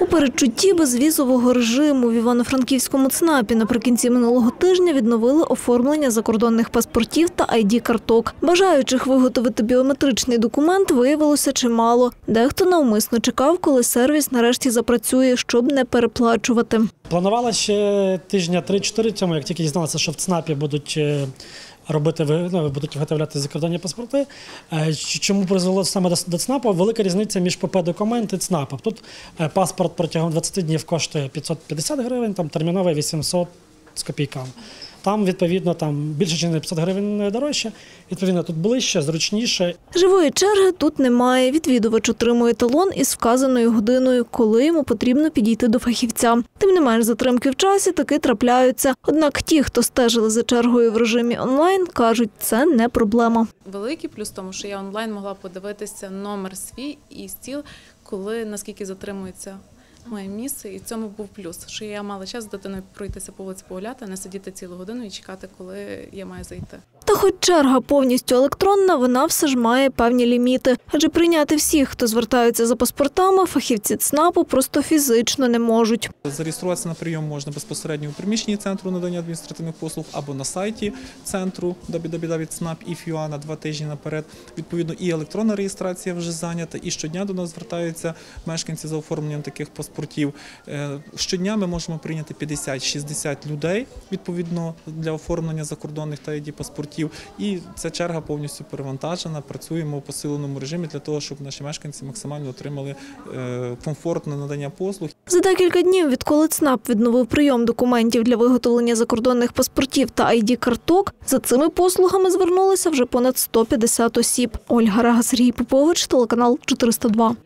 У передчутті безвізового режиму в Івано-Франківському ЦНАПі наприкінці минулого тижня відновили оформлення закордонних паспортів та id карток Бажаючих виготовити біометричний документ виявилося чимало. Дехто навмисно чекав, коли сервіс нарешті запрацює, щоб не переплачувати. Планувала ще тижня 3-4 цьому, як тільки дізналася, що в ЦНАПі будуть е, робити ну, будуть виготовляти закордонні паспорти. Е, Чому призвело саме до, до ЦНАПу? Велика різниця між ПП-документ і ЦНАПом. Тут е, паспорт протягом 20 днів коштує 550 гривень, там терміновий 800 з копійками. Там, відповідно, там більше ніж на 500 гривень дорожче. Відповідно, тут ближче, зручніше Живої черги тут немає. Відвідувач отримує талон із вказаною годиною, коли йому потрібно підійти до фахівця. Тим не менш, затримки в часі таки трапляються. Однак ті, хто стежили за чергою в режимі онлайн, кажуть, це не проблема. Великий плюс в тому, що я онлайн могла подивитися номер свій і стіл, коли наскільки затримується моє місце, і в цьому був плюс, що я мала час з дитиною пройтися по вулиці погуляти, не сидіти цілу годину і чекати, коли я маю зайти. Хоч черга повністю електронна, вона все ж має певні ліміти. Адже прийняти всіх, хто звертаються за паспортами, фахівці ЦНАПу просто фізично не можуть. Зареєструватися на прийом можна безпосередньо у приміщенні центру надання адміністративних послуг або на сайті центру www.snap.if.ua на два тижні наперед. Відповідно, і електронна реєстрація вже зайнята, і щодня до нас звертаються мешканці за оформленням таких паспортів. Е, Щодня ми можемо прийняти 50-60 людей відповідно для оформлення закордонних та id паспортів. І ця черга повністю перевантажена. Працюємо у посиленому режимі для того, щоб наші мешканці максимально отримали е, комфортне надання послуг. За декілька днів, відколи ЦНАП відновив прийом документів для виготовлення закордонних паспортів та id карток за цими послугами звернулися вже понад 150 осіб. Ольга Рега, Сергій Попович, телеканал 402.